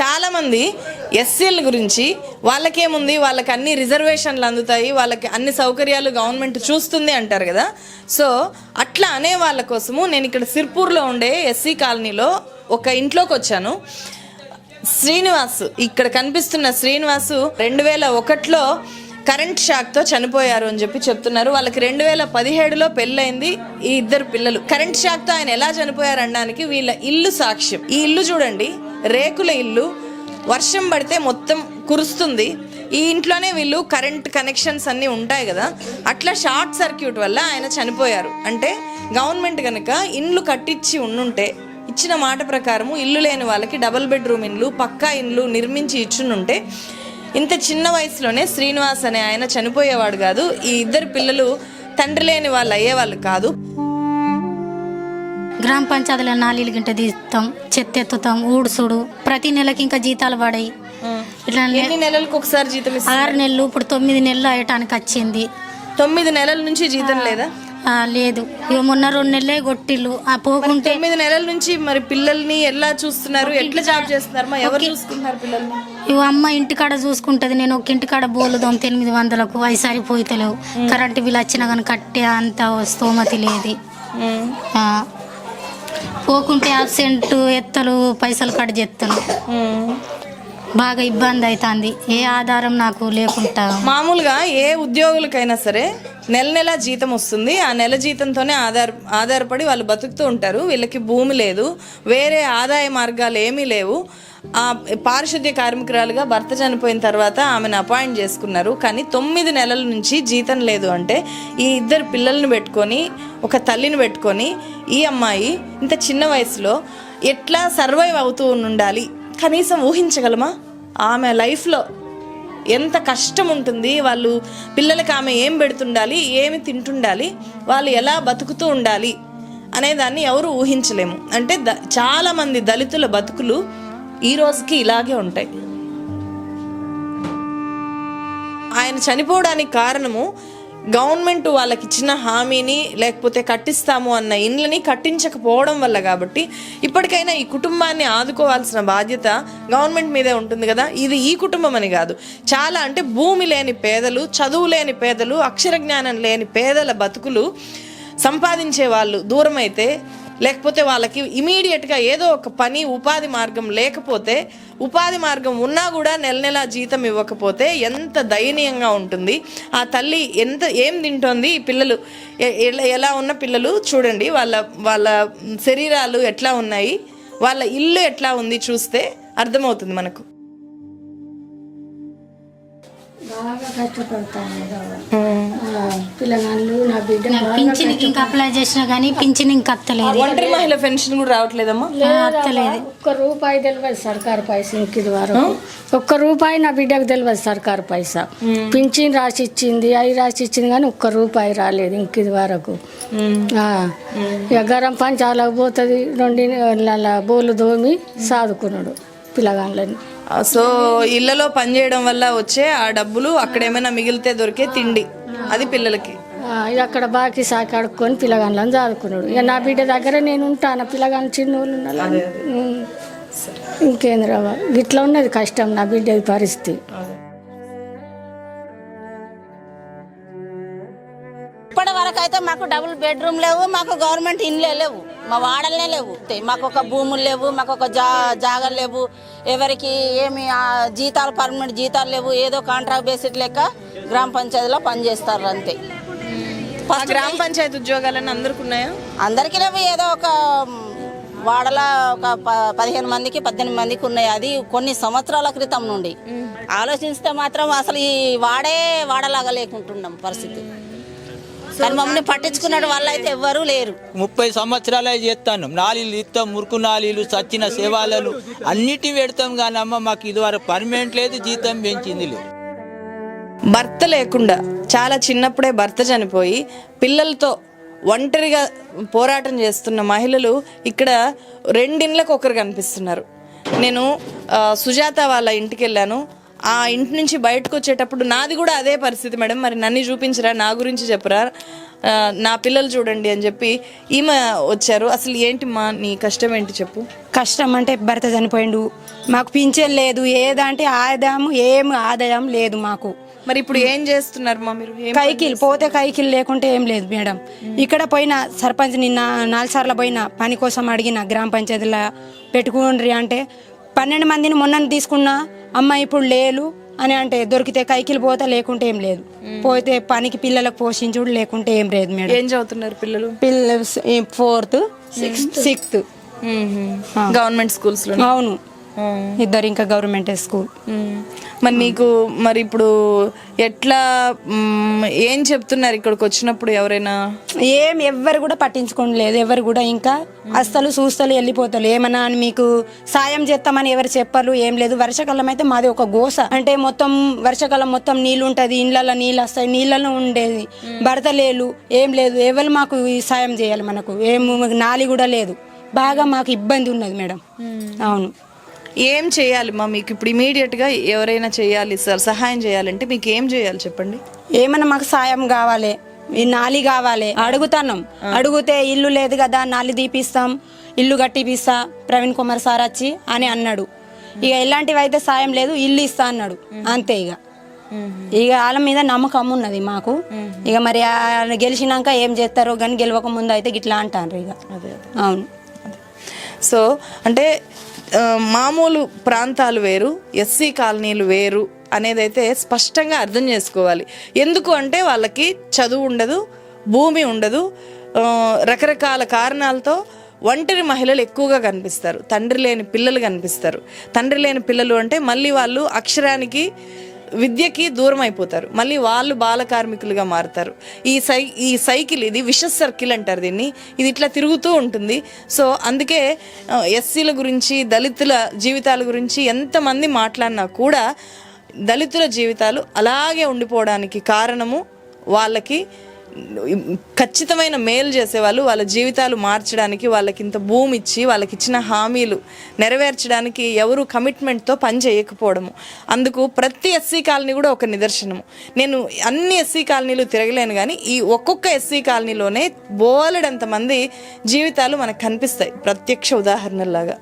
చాలామంది ఎస్సీల గురించి వాళ్ళకేముంది? వాళ్ళకి అన్ని రిజర్వేషన్లు అందుతాయి వాళ్ళకి అన్ని సౌకర్యాలు గవర్నమెంట్ చూస్తుంది అంటారు కదా. సో అట్లా అనే వాళ్ళ కోసము నేను ఇక్కడ సిర్పూర్లో ఉండే ఎస్సీ కాలనీలో ఒక ఇంట్లోకి వచ్చాను. శ్రీనివాస్ ఇక్కడ కనిపిస్తున్న శ్రీనివాసు రెండు వేల ఒకటిలో కరెంట్ షాక్తో చనిపోయారు అని చెప్పి చెప్తున్నారు. వాళ్ళకి రెండు వేల పదిహేడులో పెళ్ళైంది ఈ ఇద్దరు పిల్లలు. కరెంట్ షాక్తో ఆయన ఎలా చనిపోయారు అనడానికి వీళ్ళ ఇల్లు సాక్ష్యం. ఈ ఇల్లు చూడండి. రేకుల ఇల్లు వర్షం పడితే మొత్తం కురుస్తుంది. ఈ ఇంట్లోనే వీళ్ళు కరెంట్ కనెక్షన్స్ అన్నీ ఉంటాయి కదా. అట్లా షార్ట్ సర్క్యూట్ వల్ల ఆయన చనిపోయారు. అంటే గవర్నమెంట్ కనుక ఇండ్లు కట్టించి ఉండుంటే ఇచ్చిన మాట ప్రకారము ఇల్లు లేని వాళ్ళకి డబుల్ బెడ్రూమ్ ఇండ్లు పక్కా ఇండ్లు నిర్మించి ఇచ్చునుంటే ఇంత చిన్న వయసులోనే శ్రీనివాస్ అనే ఆయన చనిపోయేవాడు కాదు. ఈ ఇద్దరు పిల్లలు తండ్రి లేని వాళ్ళు అయ్యేవాళ్ళు కాదు. గ్రామ పంచాయతీలో నాలుగు గంట తీస్తాం చెత్త ఎత్తుతాం ఊడుసుడు. ప్రతి నెలకి ఇంకా జీతాలు పడాయి. ఇట్లా ఎన్ని నెలలకు ఒకసారి జీతం ఆరు నెలలు ఇప్పుడు తొమ్మిది నెలలు అయ్యటానికి వచ్చింది. తొమ్మిది నెలల నుంచి జీతం లేదా? లేదు. మొన్న రెండు నెలలే కొట్టిల్లు. ఆ పోకుంటే తొమ్మిది నెలల నుంచి మరి పిల్లల్ని ఎలా చూస్తున్నారు? ఎట్లా జాబ్ చేస్తున్నారు ఎవరు చూసుకుంటున్నారు పిల్లల్ని? ఇవ అమ్మ ఇంటికాడ చూసుకుంటది. నేను ఒక ఇంటికాడ బోలు దొంగ ఎనిమిది వందలకు అవి సరిపోతలేవు. కరెంటు బిల్ వచ్చినా కానీ కట్టే అంత స్తోమతి లేదు. పోకుంటే అబ్సెంట్ ఎత్తలు పైసలు కట్ చేస్తాను బాగా ఇబ్బంది అవుతుంది ఏ ఆధారం నాకు లేకుండా. మామూలుగా ఏ ఉద్యోగులకైనా సరే నెల నెల జీతం వస్తుంది. ఆ నెల జీతంతోనే ఆధార ఆధారపడి వాళ్ళు బతుకుతూ ఉంటారు. వీళ్ళకి భూమి లేదు. వేరే ఆదాయ మార్గాలు ఏమీ లేవు. పారిశుద్ధ్య కార్మికురాలుగా భర్త చనిపోయిన తర్వాత ఆమెను అపాయింట్ చేసుకున్నారు. కానీ తొమ్మిది నెలల నుంచి జీతం లేదు అంటే ఈ ఇద్దరు పిల్లల్ని పెట్టుకొని ఒక తల్లిని పెట్టుకొని ఈ అమ్మాయి ఇంత చిన్న వయసులో ఎట్లా సర్వైవ్ అవుతూ ఉండాలి? కనీసం ఊహించగలమా? ఆమె లైఫ్లో ఎంత కష్టం ఉంటుంది. వాళ్ళు పిల్లలకి ఆమె ఏం పెడుతుండాలి? ఏమి తింటుండాలి? వాళ్ళు ఎలా బతుకుతూ ఉండాలి? అనేదాన్ని ఎవరు ఊహించలేము. అంటే ద చాలామంది దళితుల బతుకులు ఈ రోజుకి ఇలాగే ఉంటాయి. ఆయన చనిపోవడానికి కారణము గవర్నమెంట్ వాళ్ళకి ఇచ్చిన హామీని లేకపోతే కట్టిస్తాము అన్న ఇండ్లని కట్టించకపోవడం వల్ల కాబట్టి ఇప్పటికైనా ఈ కుటుంబాన్ని ఆదుకోవాల్సిన బాధ్యత గవర్నమెంట్ మీదే ఉంటుంది కదా? ఇది ఈ కుటుంబం అని కాదు. చాలా అంటే భూమి లేని పేదలు చదువు లేని పేదలు అక్షర జ్ఞానం లేని పేదల బతుకులు సంపాదించే వాళ్ళు దూరమైతే లేకపోతే వాళ్ళకి ఇమీడియట్గా ఏదో ఒక పని ఉపాధి మార్గం లేకపోతే ఉపాధి మార్గం ఉన్నా కూడా నెల నెల జీతం ఇవ్వకపోతే ఎంత దయనీయంగా ఉంటుంది. ఆ తల్లి ఎంత ఏం తింటోంది? పిల్లలు ఎలా- ఎలా ఉన్న పిల్లలు చూడండి. వాళ్ళ వాళ్ళ శరీరాలు ఎట్లా ఉన్నాయి? వాళ్ళ ఇల్లు ఎట్లా ఉంది చూస్తే అర్థమవుతుంది మనకు. బాగా కష్టపడతాను పిల్లగాళ్ళు నా బిడ్డ పింఛన్కి ఇంకా అప్లై చేసినా కానీ పింఛన్ ఇంకా అత్తలేదు. ఒంటరి మహిళ పెన్షన్ కూడా రావట్లేదమ్మా? అత్తలేదు. ఒక్క రూపాయి తెలియదు సర్కారు పైసా ఇంక ఇది వరకు. ఒక్క రూపాయి నా బిడ్డకు తెలియదు సర్కారు పైసా. పింఛన్ రాసి ఇచ్చింది అవి రాసి ఇచ్చింది కానీ ఒక్క రూపాయి రాలేదు ఇంక ఇది వరకు. ఆ. ఇక గరం పంచాలకు పోతుంది రెండు నెలల బోలు దోమి సాదుకున్నాడు పిల్లగాళ్ళని. సో ఇళ్ళలో పనిచేయడం వల్ల వచ్చే ఆ డబ్బులు అక్కడ ఏమైనా మిగిలితే దొరికే తిండి. అది పిల్లలకి. అక్కడ బాకీ సాకి అడుక్కొని పిల్లగాళ్ళని చదువుకున్నాడు. ఇక నా బిడ్డ దగ్గర నేను ఉంటాను. పిల్లగాని చిన్న వాళ్ళు ఉన్నారు. ఉమ్. ఇంకేంది రావా? ఇట్లా ఉన్నది కష్టం నా బిడ్డ పరిస్థితి. ఇప్పటి వరకు అయితే మాకు డబుల్ బెడ్రూమ్ లేవు మాకు గవర్నమెంట్ ఇండ్లే లేవు. మా వాడలనే లేవు. మాకు ఒక భూములు లేవు మాకు ఒక జా జాగాలు లేవు. ఎవరికి ఏమి ఆ, జీతాలు పర్మనెంట్ జీతాలు లేవు. ఏదో కాంట్రాక్ట్ బేసిడ్ లెక్క గ్రామ పంచాయతీలో పనిచేస్తారు అంతే. గ్రామ పంచాయతీ ఉద్యోగాలని అందరికి ఉన్నాయా? అందరికీ లేవు. ఏదో ఒక వాడల ఒక పదిహేను మందికి పద్దెనిమిది మందికి ఉన్నాయి. అది కొన్ని సంవత్సరాల క్రితం నుండి. ఆలోచిస్తే మాత్రం అసలు ఈ వాడే వాడలాగా లేకుంటున్నాం పరిస్థితి. కానీ మమ్మల్ని పట్టించుకున్న వాళ్ళు అయితే ఎవ్వరూ లేరు. ముప్పై సంవత్సరాలే చేస్తాను. నాలీలు ఇస్తాం మురుకు నాలీలు సచ్చిన సేవాలను అన్నిటి పెడతాం కానీ అమ్మ మాకు ఇదివరకు పర్మనెంట్ లేదు జీతం పెంచింది లేదు. భర్త లేకుండా చాలా చిన్నప్పుడే భర్త చనిపోయి పిల్లలతో ఒంటరిగా పోరాటం చేస్తున్న మహిళలు ఇక్కడ రెండిండ్లకు ఒకరు కనిపిస్తున్నారు. నేను సుజాత వాళ్ళ ఇంటికి వెళ్ళాను ఆ ఇంటి నుంచి బయటకు వచ్చేటప్పుడు నాది కూడా అదే పరిస్థితి మేడం. మరి నన్ను చూపించరా నా గురించి చెప్పరా? నా పిల్లలు చూడండి అని చెప్పి ఈమె వచ్చారు. అసలు ఏంటి మా నీ కష్టం ఏంటి చెప్పు? కష్టం అంటే భర్త చనిపోయిండు. మాకు పింఛన్ లేదు. ఏదంటే ఆదాయం ఏం ఆదాయం లేదు మాకు. మరి ఇప్పుడు ఏం చేస్తున్నారు మా మీరు? కైకిల్ పోతే కైకిల్ లేకుంటే ఏం లేదు మేడం. ఇక్కడ పోయిన సర్పంచ్ నిన్న నాలుగు సార్లు పోయిన పని కోసం అడిగిన గ్రామ పంచాయతీలో పెట్టుకుండ్రి అంటే పన్నెండు మందిని మొన్న తీసుకున్నా అమ్మ ఇప్పుడు లేలు అని అంటే దొరికితే కైకిలు పోతే లేకుంటే ఏం లేదు. పోతే పనికి పిల్లలకు పోషించుడు లేకుంటే ఏం లేదు మేడం. ఏం చదువుతున్నారు పిల్లలు? పిల్ల ఫోర్త్ సిక్స్త్. గవర్నమెంట్ స్కూల్స్ అవును. ఇద్దరు ఇంకా గవర్నమెంట్ స్కూల్. మరి నీకు మరి ఇప్పుడు ఎట్లా ఏం చెప్తున్నారు ఇక్కడికి వచ్చినప్పుడు ఎవరైనా? ఏం ఎవ్వరు కూడా పట్టించుకోండి లేదు ఎవరు కూడా ఇంకా అస్సలు చూస్తలు వెళ్ళిపోతారు ఏమన్నా అని మీకు సాయం చేస్తామని ఎవరు చెప్పరు ఏం లేదు. వర్షాకాలం అయితే మాది ఒక గోస. అంటే మొత్తం వర్షాకాలం మొత్తం నీళ్ళు ఉంటది ఇండ్లలో నీళ్ళు వస్తాయి నీళ్ళలో ఉండేది. భర్త లేదు ఏం లేదు. ఎవరు మాకు సాయం చేయాలి మనకు. ఏం నాలి కూడా లేదు. బాగా మాకు ఇబ్బంది ఉన్నది మేడం. అవును. ఏం చేయాలి మా మీకు? ఇప్పుడు ఇమీడియట్గా ఎవరైనా చేయాలి సార్ సహాయం చేయాలంటే మీకు ఏం చేయాలి చెప్పండి? ఏమన్నా మాకు సాయం కావాలి. ఈ నాలి కావాలి. అడుగుతాం అడిగితే ఇల్లు లేదు కదా నాలి తీపిస్తాం ఇల్లు కట్టిపిస్తా ప్రవీణ్ కుమార్ సార్ వచ్చి అని అన్నాడు. ఇక ఇలాంటివి అయితే సాయం లేదు ఇల్లు ఇస్తా అన్నాడు. అంతే ఇక. ఇక వాళ్ళ మీద నమ్మకం ఉన్నది మాకు. ఇక మరి ఆయన గెలిచినాక ఏం చేస్తారో కానీ గెలవక ముందు అయితే గిట్లా అంటారు ఇక. అవును. సో అంటే మామూలు ప్రాంతాలు వేరు ఎస్సీ కాలనీలు వేరు అనేదైతే స్పష్టంగా అర్థం చేసుకోవాలి. ఎందుకు అంటే వాళ్ళకి చదువు ఉండదు భూమి ఉండదు రకరకాల కారణాలతో ఒంటరి మహిళలు ఎక్కువగా కనిపిస్తారు తండ్రి లేని పిల్లలు కనిపిస్తారు. తండ్రి లేని పిల్లలు అంటే మళ్ళీ వాళ్ళు అక్షరానికి విద్యకి దూరం అయిపోతారు మళ్ళీ వాళ్ళు బాల కార్మికులుగా మారుతారు. ఈ సై ఈ సైకిల్ ఇది విషస్ సర్కిల్ అంటారు దీన్ని. ఇది ఇట్లా తిరుగుతూ ఉంటుంది. సో అందుకే ఎస్సీల గురించి దళితుల జీవితాల గురించి ఎంతమంది మాట్లాడినా కూడా దళితుల జీవితాలు అలాగే ఉండిపోవడానికి కారణము వాళ్ళకి ఖచ్చితమైన మేలు చేసేవాళ్ళు వాళ్ళ జీవితాలు మార్చడానికి వాళ్ళకి ఇంత భూమి ఇచ్చి వాళ్ళకి ఇచ్చిన హామీలు నెరవేర్చడానికి ఎవరు కమిట్మెంట్తో పని చేయకపోవడము. అందుకు ప్రతి ఎస్సీ కాలనీ కూడా ఒక నిదర్శనము. నేను అన్ని ఎస్సీ కాలనీలు తిరగలేను కానీ ఈ ఒక్కొక్క ఎస్సీ కాలనీలోనే బోలెడంతమంది జీవితాలు మనకు కనిపిస్తాయి. ప్రత్యక్ష ఉదాహరణలాగా